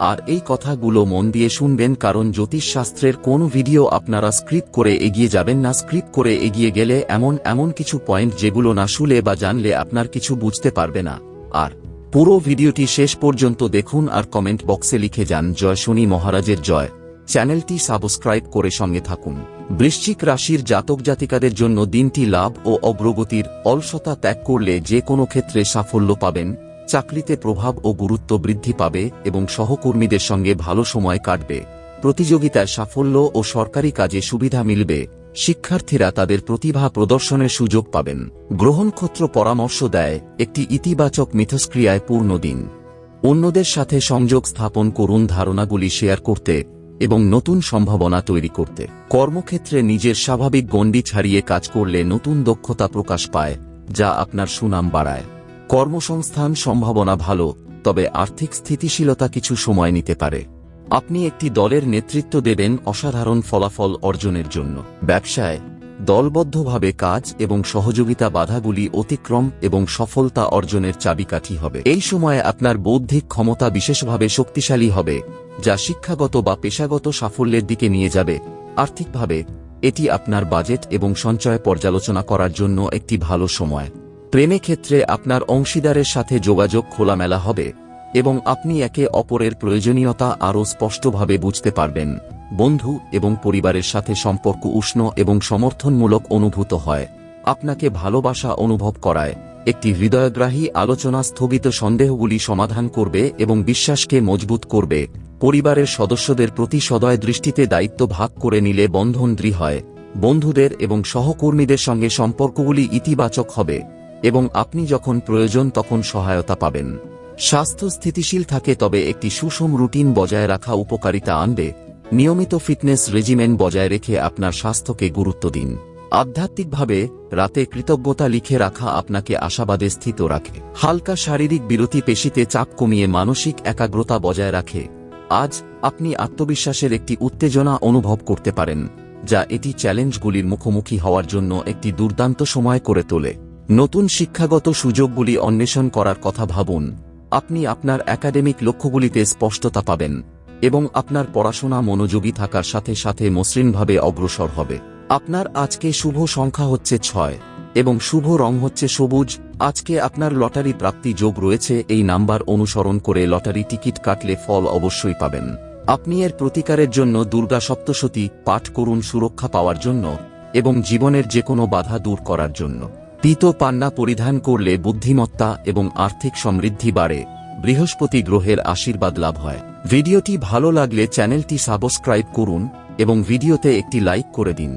আর এই কথাগুলো মন দিয়ে শুনবেন কারণ জ্যোতিষশাস্ত্রের কোন ভিডিও আপনারা স্ক্রিপ্ট করে এগিয়ে যাবেন না। স্ক্রিপ্ট করে এগিয়ে গেলে এমন এমন কিছু পয়েন্ট যেগুলো না শুলে বা জানলে আপনার কিছু বুঝতে পারবে না। আর পুরো ভিডিওটি শেষ পর্যন্ত দেখুন আর কমেন্ট বক্সে লিখে যান জয় শনি মহারাজের জয়। চ্যানেলটি সাবস্ক্রাইব করে সঙ্গে থাকুন। বৃশ্চিক রাশির জাতক জাতিকাদের জন্য দিনটি লাভ ও অগ্রগতির অলসতা ত্যাগ করলে যে কোনো ক্ষেত্রে সাফল্য পাবেন। চাকরিতে প্রভাব ও গুরুত্ব বৃদ্ধি পাবে এবং সহকর্মীদের সঙ্গে ভালো সময় কাটবে। প্রতিযোগিতায় সাফল্য ও সরকারি কাজে সুবিধা মিলবে। শিক্ষার্থীরা তাদের প্রতিভা প্রদর্শনের সুযোগ পাবেন। গ্রহণক্ষত্র পরামর্শ দেয়, একটি ইতিবাচক মিথস্ক্রিয়ায় পূর্ণ দিন। অন্যদের সাথে সংযোগ স্থাপন করুন ধারণাগুলি শেয়ার করতে এবং নতুন সম্ভাবনা তৈরি করতে। কর্মক্ষেত্রে নিজের স্বাভাবিক গণ্ডি ছাড়িয়ে কাজ করলে নতুন দক্ষতা প্রকাশ পায়, যা আপনার সুনাম বাড়ায়। কর্মসংস্থান সম্ভাবনা ভালো, তবে আর্থিক স্থিতিশীলতা কিছু সময় নিতে পারে। আপনি একটি দলের নেতৃত্ব দেবেন অসাধারণ ফলাফল অর্জনের জন্য। ব্যবসায়, দলবদ্ধভাবে কাজ এবং সহযোগিতা বাধাগুলি অতিক্রম এবং সফলতা অর্জনের চাবিকাঠি হবে। এই সময়ে আপনার বৌদ্ধিক ক্ষমতা বিশেষভাবে শক্তিশালী হবে, যা শিক্ষাগত বা পেশাগত সাফল্যের দিকে নিয়ে যাবে। আর্থিকভাবে, এটি আপনার বাজেট এবং সঞ্চয় পর্যালোচনা করার জন্য একটি ভালো সময়। প্রেমে ক্ষেত্রে আপনার অংশীদারের সাথে যোগাযোগ খোলামেলা হবে এবং আপনি একে অপরের প্রয়োজনীয়তা আরও স্পষ্টভাবে বুঝতে পারবেন। বন্ধু এবং পরিবারের সাথে সম্পর্ক উষ্ণ এবং সমর্থনমূলক অনুভূত হয়। আপনাকে ভালোবাসা অনুভব করায়। একটি হৃদয়গ্রাহী আলোচনা স্থগিত সন্দেহগুলি সমাধান করবে এবং বিশ্বাসকে মজবুত করবে। পরিবারের সদস্যদের প্রতি সদয় দৃষ্টিতে দায়িত্ব ভাগ করে নিলে বন্ধন দৃঢ় হয়। বন্ধুদের এবং সহকর্মীদের সঙ্গে সম্পর্কগুলি ইতিবাচক হবে। এবং আপনি যখন প্রয়োজন তখন সহায়তা পাবেন। স্বাস্থ্য স্থিতিশীল থাকে তবে একটি সুষম রুটিন বজায় রাখা উপকারিতা আনবে। নিয়মিত ফিটনেস রেজিমেন্ট বজায় রেখে আপনার স্বাস্থ্যকে গুরুত্ব দিন। আধ্যাত্মিকভাবে রাতে কৃতজ্ঞতা লিখে রাখা আপনাকে আশাবাদে স্থিত রাখে। হালকা শারীরিক বিরতি পেশিতে চাপ কমিয়ে মানসিক একাগ্রতা বজায় রাখে। আজ আপনি আত্মবিশ্বাসের একটি উত্তেজনা অনুভব করতে পারেন, যা এটি চ্যালেঞ্জগুলির মুখোমুখি হওয়ার জন্য একটি দুর্দান্ত সময় করে তোলে। নতুন শিক্ষাগত সুযোগগুলি অন্বেষণ করার কথা ভাবুন। আপনি আপনার একাডেমিক লক্ষ্যগুলিতে স্পষ্টতা পাবেন এবং আপনার পড়াশোনা মনোযোগী থাকার সাথে সাথে মসৃণভাবে অগ্রসর হবে। আপনার আজকে শুভ সংখ্যা হচ্ছে ছয় এবং শুভ রং হচ্ছে সবুজ। আজকে আপনার লটারি প্রাপ্তি যোগ রয়েছে, এই নাম্বার অনুসরণ করে লটারি টিকিট কাটলে ফল অবশ্যই পাবেন। আপনি এর প্রতিকারের জন্য দুর্গা সপ্তশতী পাঠ করুন সুরক্ষা পাওয়ার জন্য এবং জীবনের যে কোনো বাধা দূর করার জন্য। পিত পান্না পরিধান করলে বুদ্ধিমত্তা এবং আর্থিক সমৃদ্ধি বাড়ে। বৃহস্পতি গ্রহের আশীর্বাদ লাভ হয়। ভিডিওটি ভালো লাগলে চ্যানেলটি সাবস্ক্রাইব করুন এবং ভিডিওতে একটি লাইক করে দিন।